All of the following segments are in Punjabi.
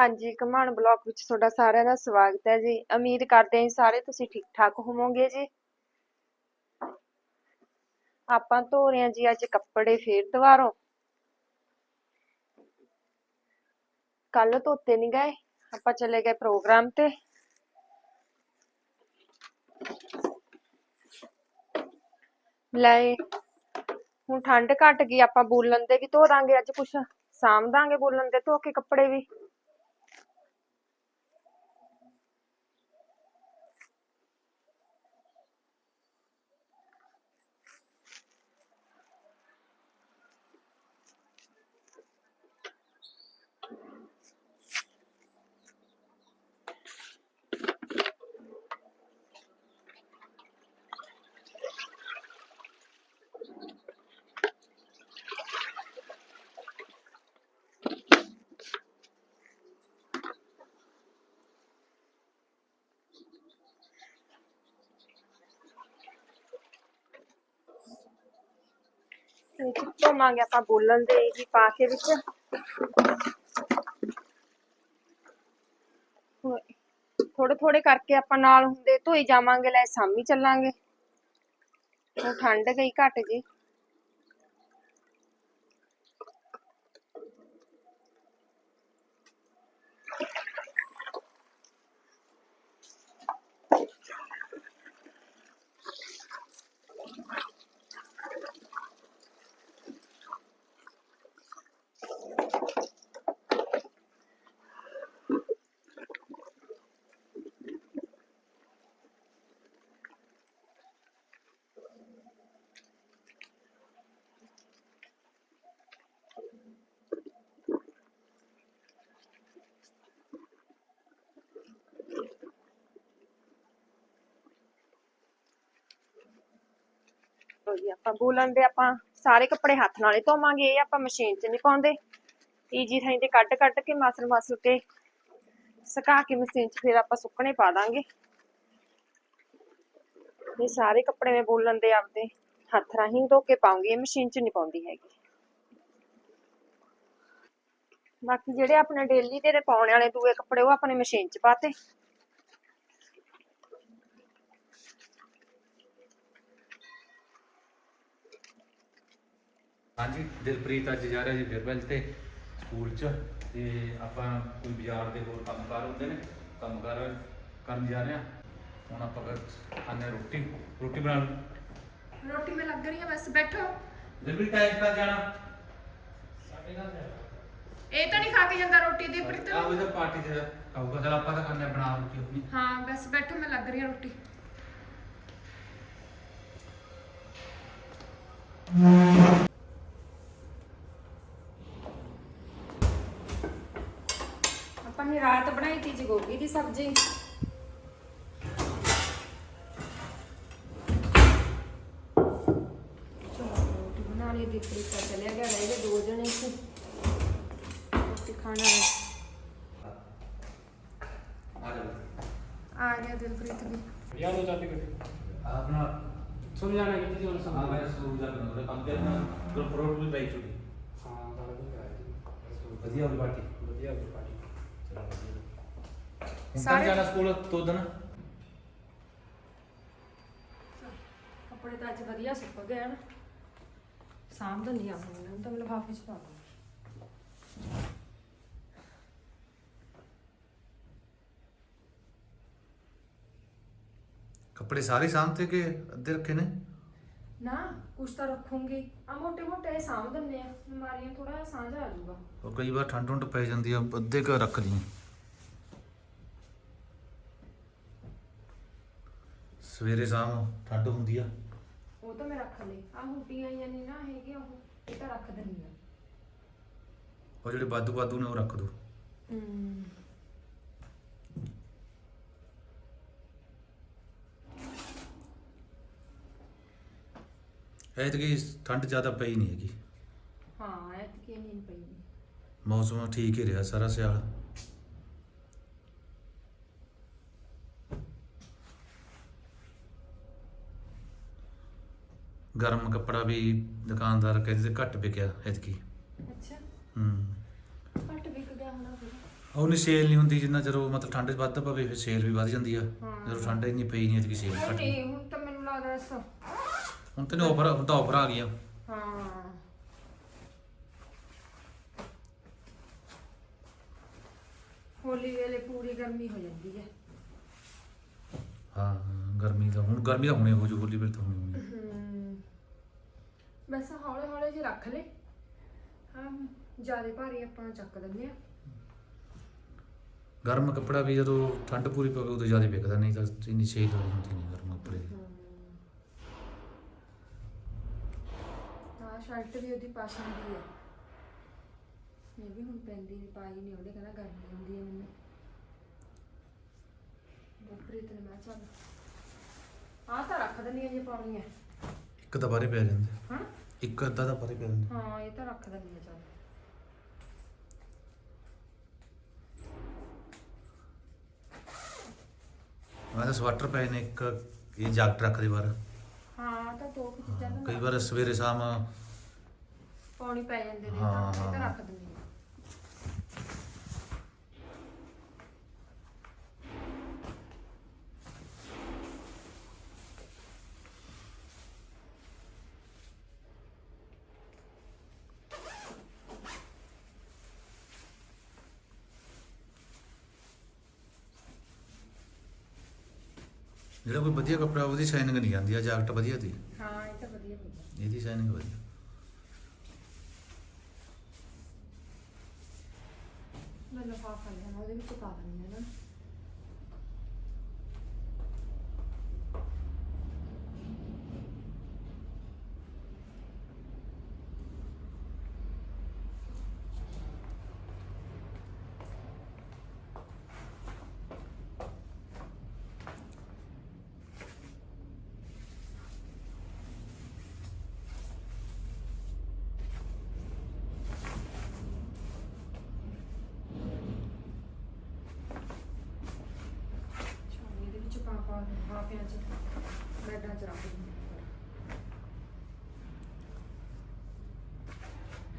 ਹਾਂਜੀ ਘਮਾਣ ਬਲੌਗ ਵਿੱਚ ਤੁਹਾਡਾ ਸਾਰਿਆਂ ਦਾ ਸਵਾਗਤ ਹੈ ਜੀ। ਉਮੀਦ ਕਰਦੇ ਹਾਂ ਸਾਰੇ ਤੁਸੀਂ ਠੀਕ ਠਾਕ ਹੋਵੋਗੇ ਜੀ। ਆਪਾਂ ਧੋ ਰਹੇ ਹਾਂ ਜੀ ਅੱਜ ਕੱਪੜੇ ਫੇਰ ਦੁਬਾਰੋਂ। ਕੱਲ ਧੋਤੇ ਨਹੀਂ ਗਏ, ਆਪਾਂ ਚਲੇ ਗਏ ਪ੍ਰੋਗਰਾਮ ਤੇ। ਲੈ, ਹੁਣ ਠੰਡ ਘਟ ਗਈ, ਆਪਾਂ ਬੋਲਣ ਦੇ ਵੀ ਧੋ ਦਾਂਗੇ ਅੱਜ ਕੁਛ, ਸਾਂਭ ਦਾਂਗੇ ਬੋਲਣ ਦੇ, ਧੋ ਕੇ ਕੱਪੜੇ ਵੀ। ਵਿੱਚ ਆਪਾਂ ਬੋਲਣ ਦੇ ਹੀ ਪਾ ਕੇ ਵਿੱਚ। ਥੋੜੇ ਥੋੜੇ ਕਰਕੇ ਆਪਾਂ ਨਾਲ ਹੁੰਦੇ ਧੋਈ ਜਾਵਾਂਗੇ, ਲੈ ਸਾਮੀ ਚੱਲਾਂਗੇ। ਹੁਣ ਠੰਡ ਗਈ ਘਟ ਜੀ। ਲਓ ਜੀ, ਆਪਾਂ ਬੋਲਣ ਦੇ ਆਪਾਂ ਸਾਰੇ ਕੱਪੜੇ ਹੱਥ ਨਾਲ ਧੋਵਾਂਗੇ, ਇਹ ਆਪਾਂ ਮਸ਼ੀਨ 'ਚ ਨਹੀਂ ਪਾਉਂਦੇ। ਈਜੀ ਥਾਂ ਤੇ ਕੱਢ ਕੱਢ ਕੇ ਮਾਸਰ ਮਾਸਰ ਕੇ ਸੁਕਾ ਕੇ ਮਸ਼ੀਨ 'ਚ ਫਿਰ ਆਪਾਂ ਸੁੱਕਣੇ ਪਾ ਦਾਂਗੇ। ਇਹ ਸਾਰੇ ਕੱਪੜੇ ਮੈਂ ਬੋਲਣ ਦੇ ਆਪਦੇ ਹੱਥ ਰਾਹੀਂ ਧੋ ਕੇ ਪਾਉਂਗੀ, ਇਹ ਮਸ਼ੀਨ 'ਚ ਨਹੀਂ ਪਾਉਂਦੀ ਹੈਗੀ। ਬਾਕੀ ਜਿਹੜੇ ਆਪਣੇ ਡੇਲੀ ਦੇ ਪਾਉਣ ਵਾਲੇ ਦੂਏ ਕੱਪੜੇ, ਉਹ ਆਪਣੇ ਮਸ਼ੀਨ 'ਚ ਪਾਤੇ। ਹਾਂਜੀ ਦਿਲਪ੍ਰੀਤ ਅੱਜ ਜਾ ਰਿਹਾ ਜੀ ਫਿਰਵੈਲ ਤੇ ਸਕੂਲ ਚ ਤੇ ਆਪਾਂ ਕੋਈ ਬਾਜ਼ਾਰ ਦੇ ਹੋਰ ਕੰਮਕਾਰ ਹੁੰਦੇ ਨੇ ਕੰਮਕਾਰ ਕਰਨ ਜਾ ਰਹੇ ਹਾਂ। ਹੁਣ ਆਪਾਂ ਖਾਣੇ ਰੋਟੀ। ਰੋਟੀ ਬਣਾ ਲਓ ਰੋਟੀ ਮੈਂ ਲੱਗ ਰਹੀ ਹਾਂ ਬਸ ਬੈਠੋ। ਦਿਲਪ੍ਰੀਤ ਟਾਈਮ ਕਰ ਜਾਣਾ। ਇਹ ਤਾਂ ਨਹੀਂ ਖਾ ਕੇ ਜਾਂਦਾ ਰੋਟੀ ਦੀ ਪ੍ਰੀਤ ਆ ਉਹਦਾ ਪਾਰਟੀ ਤੇ ਆਊਗਾ। ਚਲ ਆਪਾਂ ਤਾਂ ਖਾਣੇ ਬਣਾ ਰੋਟੀ ਆਪਣੀ। ਹਾਂ ਬਸ ਬੈਠੋ ਮੈਂ ਲੱਗ ਰਹੀ ਹਾਂ ਰੋਟੀ। ਆਪਾਂ ਨੇ ਰਾਤ ਬਣਾਈ ਤੀ ਜੀ ਗੋਭੀ ਦੀ ਸਬਜ਼ੀ। ਰੋਟੀ ਬਣਾ ਲਈ ਦੀ ਪ੍ਰੀਤਾ ਚਲਿਆ ਗਿਆ ਰਹਿ ਗਏ ਦੋ ਜਣੇ ਸੀ ਰੋਟੀ ਖਾਣਾ ਹੈ ਆ ਜਾ ਆ ਗਿਆ ਦਿਲਪ੍ਰੀਤ ਵੀ। ਯਾਰ ਉਹ ਚੱਲ ਗਈ ਆਪਣਾ ਸੁਣ ਜਾਣਾ ਕਿ ਤੁਸੀਂ ਉਹਨੂੰ ਆ ਸਮਝ ਮੈਂ ਸਕੂਲ ਦਾ ਬਣਾਉਂਦਾ ਕੰਮ ਤੇ ਨਾ ਗਰੁੱਪ ਰੋਡ ਵੀ ਬਾਈ ਛੁੱਟੀ ਹਾਂ ਤਾਂ ਜੀ। ਵਧੀਆ ਵਧੀਆ ਚਲੋ ਵਧੀਆ ਸਾਰੇ- ਤਾਂ ਜਾਣਾ ਸਕੂਲ ਤੋਂ ਦਿਨ। ਕੱਪੜੇ ਤਾਂ ਅੱਜ ਵਧੀਆ ਸੁੱਕ ਗਏ ਹਨ। ਸਾਂਭ ਦਿੰਦੀ ਆ ਹੁਣ ਇਹਨਾਂ ਨੂੰ ਤਾਂ ਮੈਂ ਲਿਫਾਫੇ 'ਚ ਪਾ ਦੂੰ ਕੱਪੜੇ ਸਾਰੇ ਸਾਂਭਤੇ ਕਿ ਅੱਧੇ ਰੱਖੇ ਨੇ? ਨਾ ਕੁਛ ਤਾਂ ਰੱਖੂੰਗੀ। ਆ ਮੋਟੇ ਮੋਟੇ ਸਾਂਭ ਦਿੰਨੇ ਆ। ਬਿਮਾਰੀਆਂ ਥੋੜਾ ਜਿਹਾ ਸਾਂਝ ਆ ਜਾਊਗਾ। ਉਹ ਕਈ ਵਾਰ ਠੰਡ ਠੰਡ ਪੈ ਜਾਂਦੀ ਆ ਅੱਧੇ ਕ ਰੱਖ ਲਈ ਸਵੇਰੇ ਸ਼ਾਮ ਠੰਡ ਹੁੰਦੀ ਆ। ਉਹ ਤਾਂ ਮੈਂ ਰੱਖ ਲਈ। ਆ ਹੁੱਟੀਆਂ ਆਈਆਂ ਨਹੀਂ ਨਾ ਹੈਗੀਆਂ ਉਹ ਇਹ ਤਾਂ ਰੱਖ ਦਿੰਨੀ ਆ। ਉਹ ਜਿਹੜੇ ਬਾਦੂ ਬਾਦੂ ਨੇ ਉਹ ਰੱਖ ਦੋ। ਹੂੰ। ਐਤਕੀ ਠੰਡ ਜ਼ਿਆਦਾ ਪਈ ਨਹੀਂ ਹੈਗੀ। ਹਾਂ ਐਤਕੀ ਨਹੀਂ ਪਈ ਮੌਸਮ ਠੀਕ ਹੀ ਰਿਹਾ ਸਾਰਾ ਸਿਆਲ। ਗਰਮ ਕੱਪੜਾ ਵੀ ਦੁਕਾਨਦਾਰ ਕਹਿੰਦੇ ਸੀ ਘੱਟ ਵਿਕਿਆ ਐਤਕੀ। ਅੱਛਾ। ਹੂੰ। ਘੱਟ ਵਿਕ ਗਿਆ ਹੋਣਾ ਫਿਰ। ਉਹਨੀ ਸੇਲ ਨਹੀਂ ਹੁੰਦੀ ਜਿੰਨਾ ਚਿਰ ਉਹ ਮਤਲਬ ਠੰਡ 'ਚ ਵੱਧ ਪਵੇ ਫਿਰ ਸੇਲ ਵੀ ਵੱਧ ਜਾਂਦੀ ਆ। ਜਦੋਂ ਠੰਡ ਇੰਨੀ ਪਈ ਨਹੀਂ ਐਤਕੀ ਸੇਲ ਘੱਟ ਨਹੀਂ ਹੁਣ ਤਾਂ ਮੈਨੂੰ ਲੱਗਦਾ ਹੁਣ ਤੇ ਆਫਰ ਹੁਣ ਤਾਂ ਆਫਰ ਆ। ਗਈਆਂ ਹਾਂ। ਹੋਲੀ ਵੇਲੇ ਪੂਰੀ ਗਰਮੀ ਹੋ ਜਾਂਦੀ ਹੈ। ਹਾਂ ਗਰਮੀ ਤਾਂ ਹੁਣ ਗਰਮੀ ਤਾਂ ਹੁਣੇ ਹੋ ਜੂ ਹੋਲੀ ਵੇਲੇ ਤਾਂ ਹੁਣੇ ਹੋਣੀ ਹਮ ਬਸ ਹੌਲੇ ਹੌਲੇ ਜਿਹੇ ਰੱਖ ਲੈ। ਹਾਂ ਜ਼ਿਆਦਾ ਭਾਰੀ ਆਪਾਂ ਚੱਕ ਦਿੰਦੇ ਆ ਗਰਮ ਕੱਪੜਾ ਵੀ ਜਦੋਂ ਠੰਡ ਪੂਰੀ ਪਵੇ ਉਦੋਂ ਜ਼ਿਆਦਾ ਵਿਕਦਾ ਨਹੀਂ ਤਾਂ ਇੰਨੀ ਸੇਲ ਹੁੰਦੀ ਨਹੀਂ ਗਰਮ ਕੱਪੜੇ ਦੀ। ਹਾਂ। ਸ਼ਰਟ ਵੀ ਉਹਦੀ ਪਸੰਦ ਦੀ ਹੈ। ਮੈਂ ਵੀ ਹੁਣ ਪੈਂਦੀ ਨਹੀਂ ਪਾਈ ਨਹੀਂ ਉਹਦੇ ਕਹਿੰਦਾ ਗਰਮੀ ਹੁੰਦੀ ਹੈ ਮੈਨੂੰ। ਬੁਪਰੀਤ ਨੇ ਮੈਂ ਚੱਲ ਆਹ ਤਾਂ ਰੱਖ ਦਿੰਦੀ ਹਾਂ ਜੇ ਪਾਉਣੀ ਹੈ। ਇੱਕ ਤਾਂ ਬਾਰੇ ਪੈ ਜਾਂਦੇ। ਹਾਂ? ਇੱਕ ਅੱਧਾ ਤਾਂ ਬਾਰੇ ਪੈ ਜਾਂਦਾ। ਹਾਂ ਇਹ ਤਾਂ ਰੱਖ ਦਿੰਦੀ ਹਾਂ ਚੱਲ। ਮੈਂ ਤਾਂ ਸਵੈਟਰ ਪਏ ਨੇ ਇੱਕ ਇਹ ਜੈਕਟ ਰੱਖ ਦੇ ਬਾਹਰ। ਹਾਂ ਤਾਂ ਦੋ ਕੁ ਚੀਜ਼ਾਂ ਤਾਂ ਕਈ ਵਾਰ ਸਵੇਰੇ ਸ਼ਾਮ ਪਾਉਣੀ ਪੈ ਜਾਂਦੇ ਨੇ ਹਾਂ, ਤਾਂ ਇਹ ਤਾਂ ਹਾਂ। ਰੱਖ ਦਿੰਦੀ ਹਾਂ। ਜਿਹੜਾ ਕੋਈ ਵਧੀਆ ਕੱਪੜਾ ਉਹਦੀ ਸ਼ਾਈਨਿੰਗ ਨਹੀਂ ਜਾਂਦੀ ਆ ਜੈਕਟ ਵਧੀਆ ਦੀ ਹਾਂ ਇਹ ਤਾਂ ਵਧੀਆ ਹੋਊਗਾ ਇਹਦੀ ਸ਼ਾਈਨਿੰਗ ਵਧੀਆ। ਮੈਂ ਲੈਣਾ ਉਹਦੇ ਵਿੱਚ ਪਾ ਦਿੰਦੀ ਹਾਂ ਨਾ। ਅੱਛਾ ਇਹਦੇ ਵਿੱਚ ਪਾ ਪਾ ਲਫਾਫਿਆਂ ਚ ਬੈਡਾਂ ਚ ਰੱਖ ਦਿੰਦੀ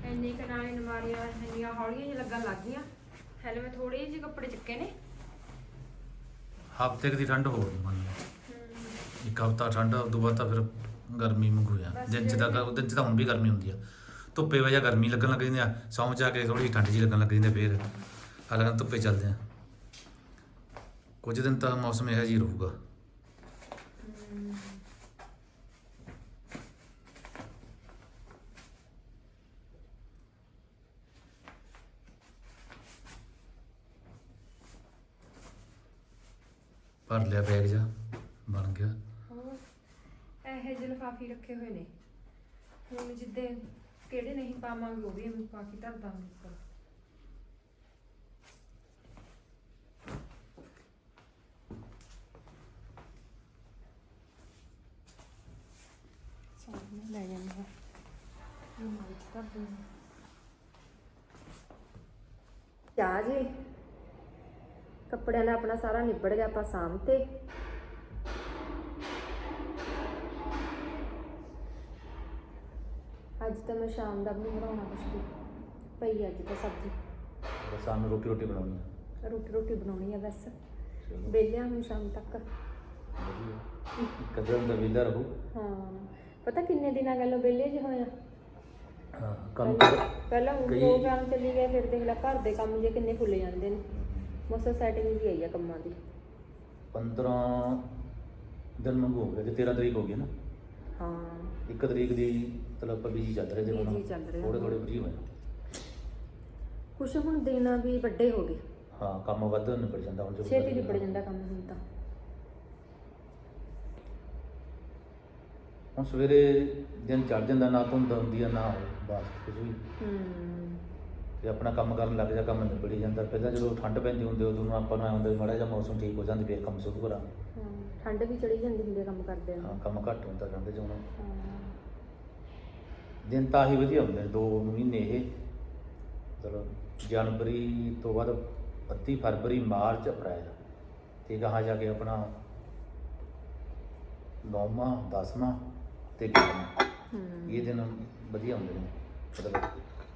ਹਾਂ। ਇੰਨੀ ਕੁ ਨਾਲੇ ਨਮਾਰੀਆਂ ਇੰਨੀਆਂ ਹੌਲੀਆਂ ਜਿਹੀਆਂ ਲੱਗਣ ਲੱਗ ਗਈਆਂ। ਹਲੇ ਮੈਂ ਥੋੜੇ ਜਿਹੇ ਕੱਪੜੇ ਚੱਕੇ ਨੇ। ਹਫ਼ਤੇ ਕੁ ਦੀ ਠੰਡ ਹੋ ਗਈ ਮੰਨ ਲਓ। ਇੱਕ ਹਫ਼ਤਾ ਠੰਡ ਉਸ ਤੋਂ ਬਾਅਦ ਤਾਂ ਫਿਰ ਗਰਮੀ ਮੰਗੂ ਜਾ ਬਸ ਦਿਨ ਚ ਤਾਂ ਗ- ਦਿਨ ਚ ਤਾਂ ਹੁਣ ਵੀ ਗਰਮੀ ਹੁੰਦੀ ਆ। ਧੁੱਪੇ ਵਜਾ ਗਰਮੀ ਲੱਗਣ ਲੱਗ ਜਾਂਦੀ ਆ ਸੌਂ ਚ ਆ ਕੇ ਥੋੜੀ ਠੰਡ ਜੀ ਲੱਗਣ ਲੱਗ ਜਾਂਦੀ ਆ ਫਿਰ। ਹਾਲਾਂਕਿ ਧੁੱਪੇ ਚੱਲਦੇ ਆ। ਕੁਝ ਦਿਨ ਤਾਂ ਮੌਸਮ ਇਹੋ ਜਿਹੀ ਰਹੂਗਾ। ਭਰ ਲਿਆ ਬੈਗ ਜਾ ਬਣ ਗਿਆ। ਹੋਰ, ਇਹੋ ਜਿਹੇ ਲਿਫਾਫੇ ਰੱਖੇ ਹੋਏ ਨੇ। ਹੁਣ ਜਿੱਦੇ ਕਿਹੜੇ ਨਹੀਂ ਪਾਵਾਂਗੇ, ਉਹ ਵੀ ਅਸੀਂ ਪਾ ਕੇ ਧਰ ਦਾਂਗੇ ਉੱਪਰ ਸਾਹਮਣੇ ਲੈ ਜਾਂਦੇ ਹਾਂ ਜੀ ਕੱਪੜਿਆਂ ਦਾ ਆਪਣਾ ਸਾਰਾ ਨਿਬੜ ਗਿਆ ਆਪਾਂ ਸਾਂਭ ਤੇ। ਅੱਜ ਤਾਂ ਮੈਂ ਸ਼ਾਮ ਦਾ ਵੀ ਨਹੀਂ ਬਣਾਉਣਾ ਕੁਛ ਵੀ। ਪਈ ਅੱਜ ਤਾਂ ਸਬਜ਼ੀ। ਬਸ ਸਾਨੂੰ ਰੋਟੀ ਰੋਟੀ ਬਣਾਉਣੀ ਆ। ਰੋਟੀ ਰੋਟੀ ਬਣਾਉਣੀ ਆ ਬਸ। ਚਲੋ। ਵਿਹਲਿਆਂ ਨੂੰ ਸ਼ਾਮ ਤੱਕ। ਵਧੀਆ। ਕਦਰ ਦਾ ਵਿਲਾ ਰਹੂ। ਹਾਂ। ਪਤਾ ਕਿੰਨੇ ਦਿਨਾਂ ਗੱਲੋਂ ਵਿਹਲੇ ਜਿਹੇ ਹੋਇਆ ਹਾਂ ਕੰਮ ਪਹਿਲਾਂ- ਪਹਿਲਾਂ ਉਹ ਕਈ- ਪ੍ਰੋਗਰਾਮ ਚੱਲੀ ਗਏ ਫਿਰ ਦੇਖ ਲੈ ਘਰ ਦੇ ਕੰਮ ਜੇ ਕਿੰਨੇ ਫੁੱਲ ਜਾਂਦੇ ਨੇ। ਮੋਸਾ ਸੈਟਿੰਗ ਵੀ ਆਈ ਆ ਕੰਮਾਂ ਦੀ। 15 ਦਿਨ ਮੰਗੋ ਹੋ ਗਏ ਤੇ 13 ਤਰੀਕ ਹੋ ਗਈ ਨਾ। ਹਾਂ। ਇੱਕ ਤਰੀਕ ਦੀ ਮਤਲਬ ਆਪਾਂ ਬਿਜ਼ੀ ਚੱਲ ਰਹੇ ਤੇ ਹੁਣ Busy ਚੱਲ ਰਹੇ ਹਾਂ। ਥੋੜੇ ਥੋੜੇ ਫ੍ਰੀ ਹੋਏ। ਕੁਛ ਹੁਣ ਦਿਨ ਵੀ ਵੱਡੇ ਹੋ ਗਏ। ਹਾਂ ਕੰਮ ਵੱਧ ਨਿਬੜ ਜਾਂਦਾ ਹੁਣ ਜਦੋਂ ਛੇਤੀ ਨਿਬੜ ਜਾਂਦਾ। ਕੰਮ ਹੁਣ ਤਾਂ। ਹੁਣ ਸਵੇਰੇ ਦਿਨ ਚੜ ਜਾਂਦਾ ਨਾ ਧੁੰਦ ਹੁੰਦੀ ਆ ਨਾ ਬਾਸ ਕੁਝ ਵੀ। ਹੂੰ। ਤੇ ਆਪਣਾ ਕੰਮ ਕਰਨ ਲੱਗ ਜਾ ਕੰਮ ਨਿਬੜੀ ਜਾਂਦਾ। ਪਹਿਲਾਂ ਜਦੋਂ ਠੰਡ ਪੈਂਦੀ ਹੁੰਦੀ ਉਦੋਂ ਨੂੰ ਆਪਾਂ ਨੂੰ ਵੀ ਮਾੜਾ ਜਿਹਾ ਮੌਸਮ ਠੀਕ ਹੋ ਜਾਂਦਾ ਫਿਰ ਕੰਮ ਸ਼ੁਰੂ ਕਰਾਂਗੇ। ਹਾਂ ਠੰਡ ਵੀ ਚੜੀ ਜਾਂਦੀ ਹੁੰਦੀ ਆ ਕੰਮ ਕਰਦੇ ਹਾਂ ਨੂੰ। ਕੰਮ ਘੱਟ ਹੁੰਦਾ ਹੁਣ ਹਾਂ। ਦਿਨ ਤਾਂ ਹੀ ਵਧੀਆ ਹੁੰਦੇ ਨੇ ਦੋ ਮਹੀਨੇ ਇਹ। ਮਤਲਬ ਜਨਵਰੀ ਤੋਂ ਬਾਅਦ 31 ਫਰਵਰੀ ਮਾਰਚ ਅਪ੍ਰੈਲ। ਤੇ ਗਾਹਾਂ ਜਾ ਕੇ ਆਪਣਾ ਨੌਵਾਂ ਦਸਵਾਂ। ਤੇ ਗਿਆਰਵਾਂ ਹੂੰ। ਇਹ ਦਿਨ ਵਧੀਆ ਹੁੰਦੇ ਨੇ। ਮਤਲਬ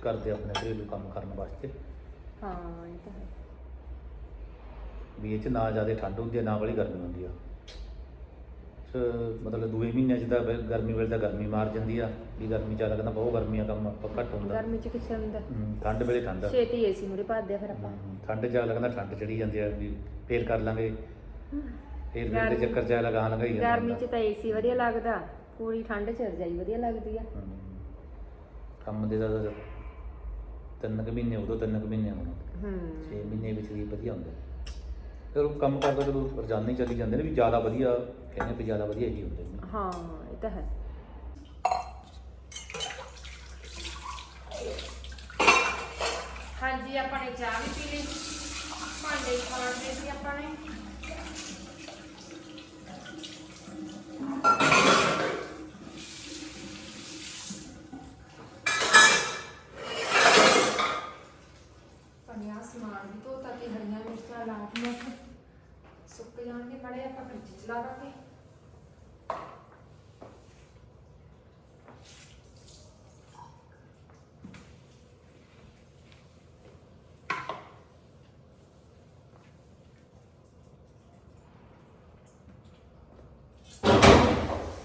ਕਰਦੇ ਆਪਣੇ ਘਰੇਲੂ ਕੰਮ ਕਰਨ ਵਾਸਤੇ। ਹਾਂ ਇਹ ਤਾਂ ਹੈ। ਵੀ ਇਹ ਚ ਨਾ ਜ਼ਿਆਦਾ ਠੰਡ ਹੁੰਦੀ ਹੈ ਨਾ ਬੜੀ ਗਰਮੀ ਹੁੰਦੀ ਆ। ਚ ਮਤਲਬ ਦੂਏ ਮਹੀਨਿਆਂ 'ਚ ਤਾਂ ਫਿਰ ਗਰਮੀ ਵੇਲੇ ਤਾਂ ਗਰਮੀ ਮਾਰ ਜਾਂਦੀ ਆ। ਵੀ ਗਰਮੀ ਚ ਲੱਗਦਾ ਬਹੁਤ ਗਰਮੀ ਆ ਕੰਮ ਆਪਾਂ ਘੱਟ ਹੁੰਦਾ। ਗਰਮੀ ਚ ਕਿੱਥੇ ਹੁੰਦਾ? ਹਮ, ਠੰਡ ਵੇਲੇ ਠੰਡ ਛੇਤੀ ਏਸੀ ਮੁਰੇ ਭਰਦੇ ਆ ਫਿਰ ਆਪਾਂ। ਹਮ, ਠੰਡ ਚ ਲੱਗਦਾ ਠੰਡ ਚੜੀ ਜਾਂਦੀ ਆ ਵੀ ਫੇਰ ਕਰ ਲਾਂਗੇ। ਫੇਰ ਗਰਮੀ- ਚੱਕਰ ਚ ਲਗਾ ਲਗਾਈ ਜਾਂਦਾ ਗਰਮੀ ਚ ਤਾਂ ਏਸੀ ਵਧੀਆ ਲੱਗਦਾ। ਪੂਰੀ ਠੰਡ ਚ ਰਜਾਈ ਵਧੀਆ ਲੱਗਦੀ ਆ। ਹਮ, ਕੰਮ ਦੇ ਦਾ ਤਿੰਨ ਕੁ ਮਹੀਨੇ ਉਦੋਂ ਤਿੰਨ ਕੁ ਮਹੀਨੇ ਹੁਣ। ਹੂੰ। 6 ਮਹੀਨੇ ਵਿੱਚ ਵੀ ਵਧੀਆ ਹੁੰਦੇ। ਫਿਰ ਉਹ ਕੰਮ ਕਰਦਾ ਜਦੋਂ ਰੋਜ਼ਾਨਾ ਹੀ ਚੱਲੀ ਜਾਂਦੇ ਨੇ ਵੀ ਜ਼ਿਆਦਾ ਵਧੀਆ ਕਹਿੰਦੇ ਵੀ ਜ਼ਿਆਦਾ ਵਧੀਆ ਹੀ ਹੁੰਦੇ ਨੇ। ਹਾਂ ਇਹ ਤਾਂ ਹੈ। ਹਾਂਜੀ ਆਪਾਂ ਨੇ ਚਾਹ ਵੀ ਪੀ ਲਈ। ਭਾਂਡੇ ਖਾਣਦੇ ਸੀ ਆਪਾਂ ਨੇ। ਆਪਣੇ ਪਨੀਆ ਸਮਾਨ ਵੀ ਧੋਤਾ ਤੇ ਹਰੀਆਂ ਮਿਰਚਾਂ ਲਾਤੀਆਂ ਸੀ ਸੁੱਕ ਜਾਣਗੇ ਬੜੇ ਆਪਾਂ ਫ੍ਰਿਜ ਚ ਲਾ ਦਾਂਗੇ।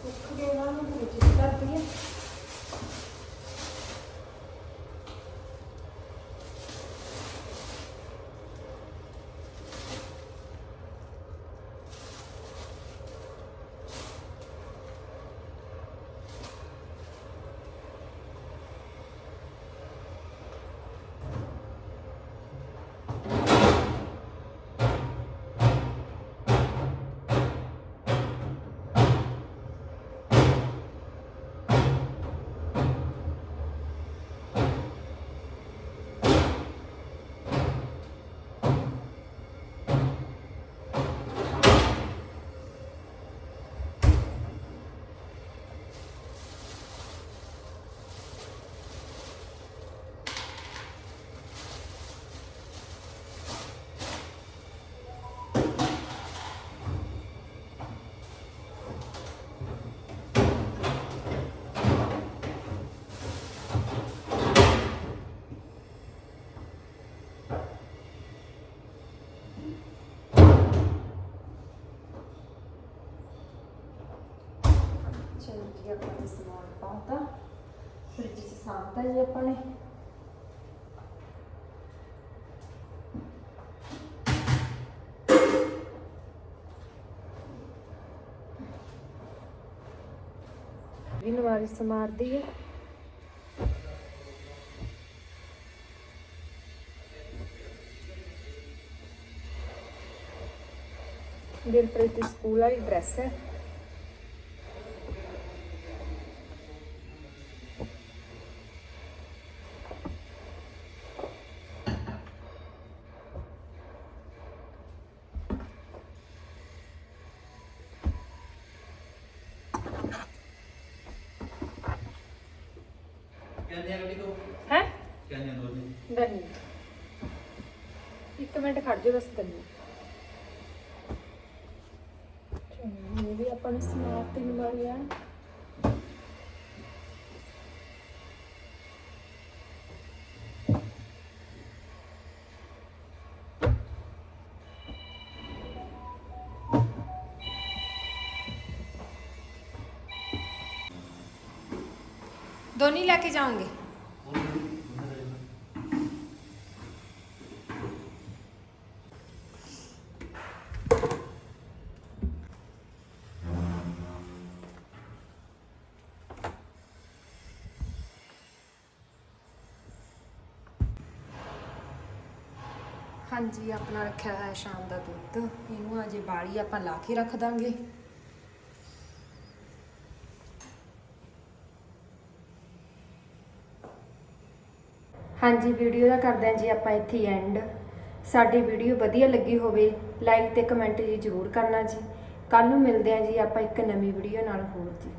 ਸੁੱਕ ਗਏ ਉਹਨਾਂ ਨੂੰ ਫ੍ਰਿਜ ਚ ਕਰ ਦਈਏ ਸਮਾਨ ਫ੍ਰਿਜ 'ਚ ਸਾਂਭਤਾ ਜੀ ਆਪਾਂ ਨੇ। ਵੀ ਨਵਾਰੀ ਸਮਾਰਦੀ ਹੈ ਦਿਲਪ੍ਰੀਤ ਸਕੂਲ ਵਾਲੀ ਡਰੈਸ ਹੈ। ਹੈ? ਦੋਨੇ। ਇੱਕ ਮਿੰਟ ਖੜ ਜਾ ਬਸ ਦਨੀ ਇਹ ਵੀ ਆਪਾਂ ਨੇ ਸਮਾਰਟ ਤਿੰਨ ਵਾਰੀ ਦੋਨੀ ਲੈ ਕੇ ਜਾਉਂਗੇ ਹਾਂਜੀ, ਆਪਣਾ ਰੱਖਿਆ ਹੋਇਆ ਸ਼ਾਮ ਦਾ ਦੁੱਧ। ਇਹਨੂੰ ਅਜੇ ਬਾਲੀ ਆਪਾਂ ਲਾ ਕੇ ਰੱਖ ਦਾਂਗੇ। ਹਾਂਜੀ ਵੀਡੀਓ ਦਾ ਕਰਦੇ ਹਾਂ ਜੀ ਆਪਾਂ ਇੱਥੇ ਐਂਡ ਸਾਡੀ ਵੀਡੀਓ ਵਧੀਆ ਲੱਗੀ ਹੋਵੇ ਲਾਈਕ ਤੇ ਕਮੈਂਟ ਜੀ ਜ਼ਰੂਰ ਕਰਨਾ ਜੀ। ਕੱਲ ਨੂੰ ਮਿਲਦੇ ਹਾਂ ਜੀ ਆਪਾਂ ਇੱਕ ਨਵੀਂ ਵੀਡੀਓ ਨਾਲ ਹੋਰ ਜੀ।